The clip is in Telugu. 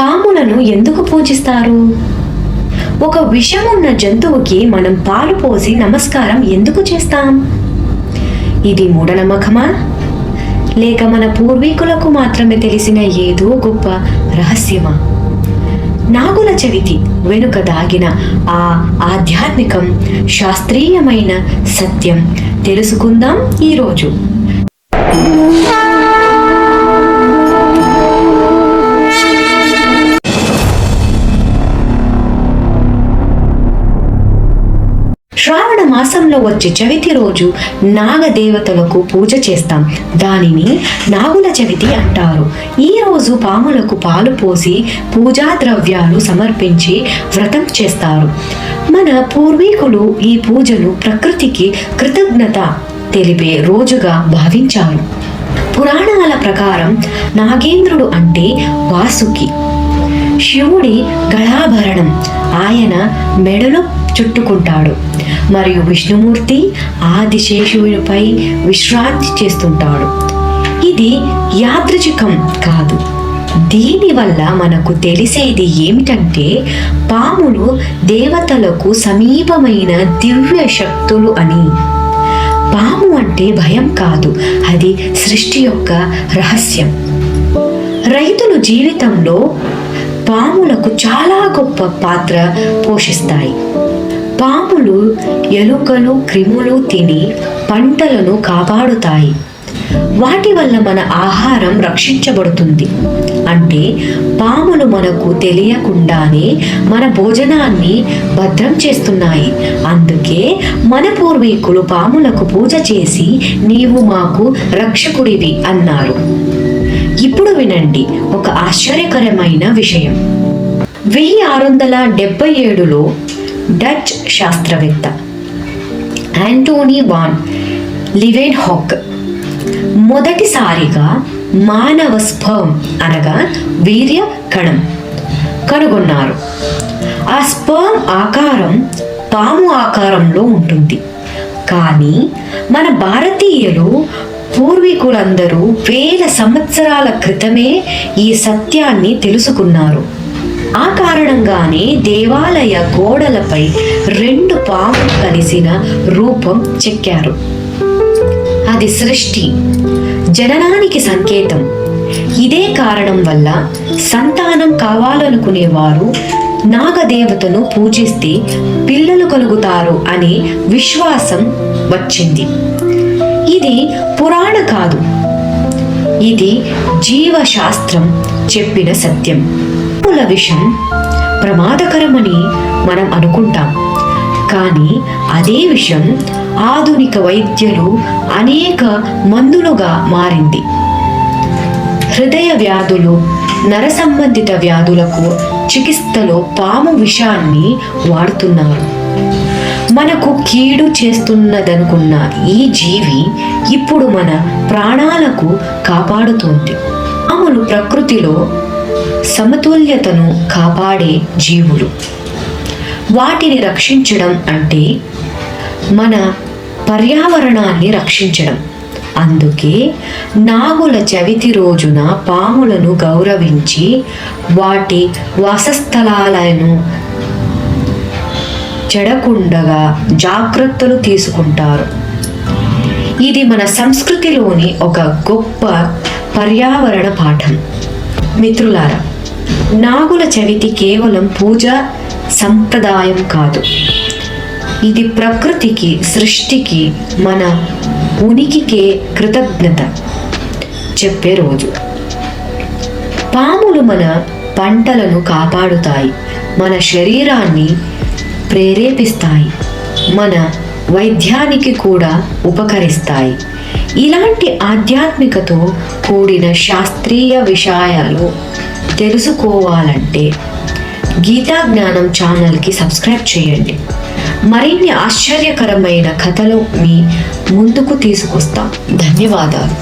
పాములను ఎందుకు పూజిస్తారు? ఒక విషమున్న జంతువుకి మనం పాలు పోసి నమస్కారం ఎందుకు చేస్తాం? ఇది మూఢనమ్మకమా లేక మన పూర్వీకులకు మాత్రమే తెలిసిన ఏదో గొప్ప రహస్యమా? నాగుల చవితి వెనుక దాగిన ఆ ఆధ్యాత్మికం శాస్త్రీయమైన సత్యం తెలుసుకుందాం ఈరోజు. శ్రావణ మాసంలో వచ్చే చవితి రోజు నాగదేవతలకు పూజ చేస్తాం. దానిని నాగుల చవితి అంటారు. ఈ రోజు పాములకు పాలు పోసి పూజా ద్రవ్యాలు సమర్పించి వ్రతం చేస్తారు. మన పూర్వీకులు ఈ పూజను ప్రకృతికి కృతజ్ఞత తెలిపే రోజుగా భావించారు. పురాణాల ప్రకారం నాగేంద్రుడు అంటే వాసుకి. శివుడి గళాభరణం. ఆయన మెడలో చుట్టుకుంటాడు. మరియు విష్ణుమూర్తి ఆదిశేషువునిపై విశ్రాంతి చేస్తుంటాడు. ఇది యాదృచికం కాదు. దీనివల్ల మనకు తెలిసేది ఏమిటంటే పాములు దేవతలకు సమీపమైన దివ్య శక్తులు అని. పాము అంటే భయం కాదు అది సృష్టి యొక్క రహస్యం. రైతులు జీవితంలో పాములకు చాలా గొప్ప పాత్ర పోషిస్తాయి. పాములు ఎలుకలు క్రిములు తిని పంటలను కాపాడుతాయి. వాటి వల్ల మన ఆహారం రక్షించబడుతుంది. అంటే పాములు మనకు తెలియకుండానే మన భోజనాన్ని భద్రం చేస్తున్నాయి. అందుకే మన పూర్వీకులు పాములకు పూజ చేసి నీవు మాకు రక్షకుడివి అన్నారు. ఇప్పుడు వినండి ఒక ఆశ్చర్యకరమైన విషయం. వెయ్యి ఆరు వందల డెబ్బై ఏడులో డచ్ శాస్త్రవేత్త యాంటోనీ వాన్ లివెన్ హాక్ మొదటిసారిగా మానవ స్పర్మ్ అనగా వీర్య కణం కనుగొన్నారు. ఆ స్పర్మ్ ఆకారం పాము ఆకారంలో ఉంటుంది. కానీ మన భారతీయులు పూర్వీకులందరూ వేల సంవత్సరాల క్రితమే ఈ సత్యాన్ని తెలుసుకున్నారు. ఆ కారణంగానే దేవాలయ గోడలపై రెండు పాములు కలిసిన రూపం చెక్కారు. అది సృష్టి. జననానికి సంకేతం. ఇదే కారణం వల్ల సంతానం కావాలనుకునేవారు నాగదేవతను పూజిస్తే పిల్లలు కలుగుతారు అనే విశ్వాసం వచ్చింది. ఇది పురాణ కాదు. ఇది జీవశాస్త్రం చెప్పిన సత్యం. పాముల విషం ప్రమాదకరమని మనం అనుకుంటాం. కానీ అదే విషయం ఆధునిక వైద్యులు అనేక మందులుగా మారింది. హృదయ వ్యాధులు నర సంబంధిత వ్యాధులకు చికిత్సలో పాము విషాన్ని వాడుతున్నారు. మనకు కీడు చేస్తున్నదనుకున్న ఈ జీవి ఇప్పుడు మన ప్రాణాలకు కాపాడుతోంది. పాములు ప్రకృతిలో సమతుల్యతను కాపాడే జీవులు. వాటిని రక్షించడం అంటే మన పర్యావరణాన్ని రక్షించడం. అందుకే నాగుల చవితి రోజున పాములను గౌరవించి వాటి వాసస్థలాలను చెడకుండగా జాగ్రత్తలు తీసుకుంటారు. ఇది మన సంస్కృతిలోని ఒక గొప్ప పర్యావరణ పాఠం. మిత్రులారా నాగుల చవితి కేవలం పూజ సంప్రదాయం కాదు. ఇది ప్రకృతికి సృష్టికి మన ఉనికికే కృతజ్ఞత చెప్పే రోజు. పాములు మన పంటలను కాపాడుతాయి మన శరీరాన్ని ప్రేరేపిస్తాయి మన వైద్యానికి కూడా ఉపకరిస్తాయి. ఇలాంటి ఆధ్యాత్మికతో కూడిన శాస్త్రీయ విషయాలు తెలుసుకోవాలంటే గీతా జ్ఞానం ఛానల్కి సబ్స్క్రైబ్ చేయండి. మరిన్ని ఆశ్చర్యకరమైన కథలు మీ ముందుకు తీసుకొస్తాం. ధన్యవాదాలు.